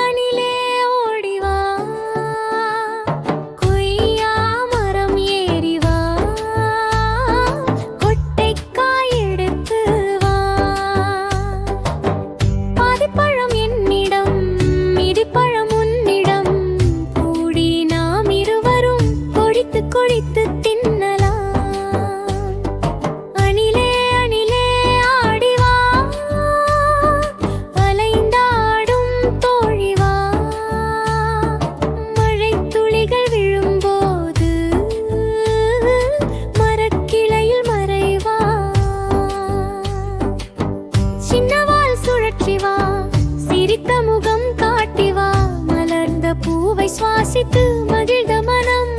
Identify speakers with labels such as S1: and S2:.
S1: அணிலே போற்றிவா சிரித்த முகம் காட்டிவா மலர்ந்த பூவை சுவாசித்து மகிழ்ந்த மனம்.